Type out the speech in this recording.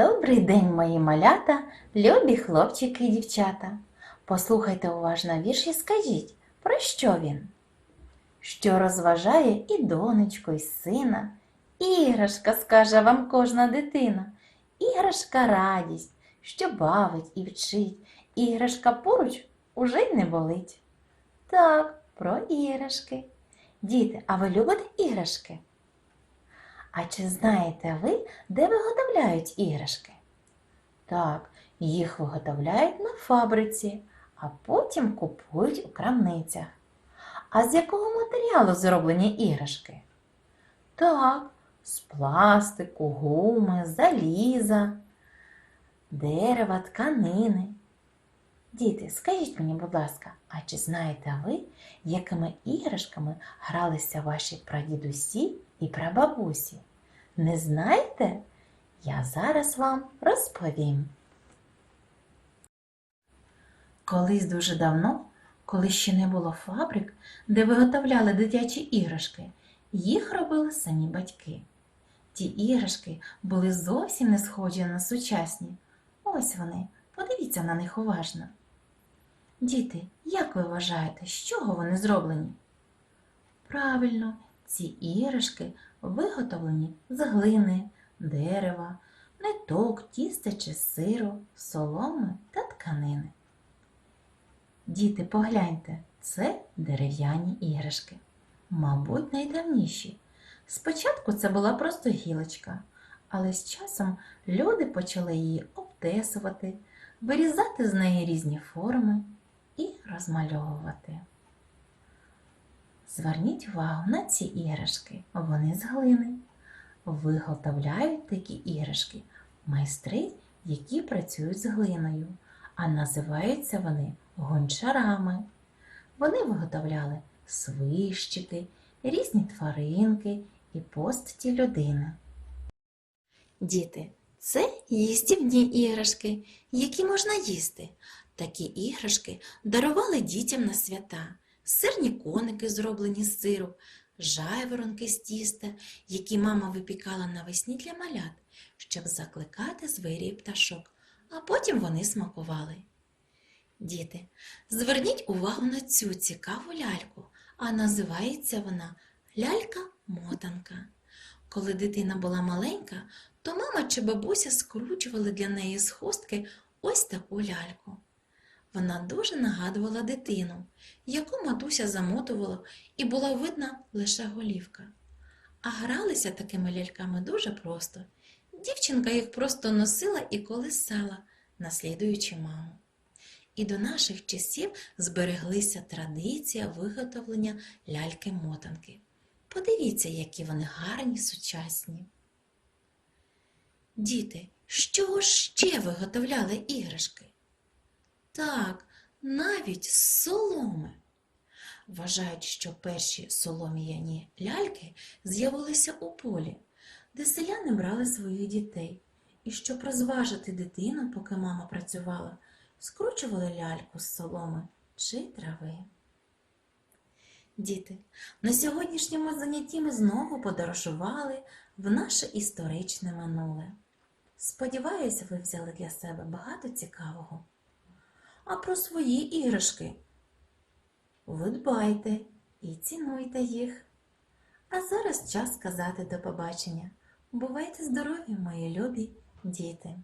Добрий день, мої малята, любі хлопчики і дівчата. Послухайте уважно вірш і скажіть, про що він? Що розважає і донечку, і сина. Іграшка, скаже вам кожна дитина. Іграшка радість, що бавить і вчить. Іграшка поруч уже й не болить. Так, про іграшки. Діти, а ви любите іграшки? А чи знаєте ви, де виготовляють іграшки? Так, їх виготовляють на фабриці, а потім купують у крамницях. А з якого матеріалу зроблені іграшки? Так, з пластику, гуми, заліза, дерева, тканини. Діти, скажіть мені, будь ласка, а чи знаєте ви, якими іграшками гралися ваші прадідусі і прабабусі? Не знаєте? Я зараз вам розповім. Колись дуже давно, коли ще не було фабрик, де виготовляли дитячі іграшки, їх робили самі батьки. Ті іграшки були зовсім не схожі на сучасні. Ось вони, подивіться на них уважно. Діти, як ви вважаєте, з чого вони зроблені? Правильно, ці іграшки виготовлені з глини, дерева, ниток, тіста чи сиру, соломи та тканини. Діти, погляньте, це дерев'яні іграшки, мабуть, найдавніші. Спочатку це була просто гілочка, але з часом люди почали її обтесувати, вирізати з неї різні форми і розмальовувати. Зверніть увагу на ці іграшки, вони з глини. Виготовляють такі іграшки майстри, які працюють з глиною, а називаються вони гончарами. Вони виготовляли свищики, різні тваринки і постаті людини. Діти, це їстівні іграшки, які можна їсти. Такі іграшки дарували дітям на свята, сирні коники, зроблені з сиру, жайворонки з тіста, які мама випікала навесні для малят, щоб закликати звірі пташок, а потім вони смакували. Діти, зверніть увагу на цю цікаву ляльку, а називається вона лялька-мотанка. Коли дитина була маленька, то мама чи бабуся скручували для неї з хустки ось таку ляльку. Вона дуже нагадувала дитину, яку матуся замотувала, і була видна лише голівка. А гралися такими ляльками дуже просто. Дівчинка їх просто носила і колисала, наслідуючи маму. І до наших часів збереглися традиція виготовлення ляльки-мотанки. Подивіться, які вони гарні, сучасні. Діти, з чого ще виготовляли іграшки? Так, навіть з соломи. Вважають, що перші солом'яні ляльки з'явилися у полі, де селяни брали своїх дітей. І щоб розважити дитину, поки мама працювала, скручували ляльку з соломи чи трави. Діти, на сьогоднішньому занятті ми знову подорожували в наше історичне минуле. Сподіваюся, ви взяли для себе багато цікавого. А про свої іграшки ви дбайте і цінуйте їх. А зараз час сказати до побачення. Бувайте здорові, мої любі діти!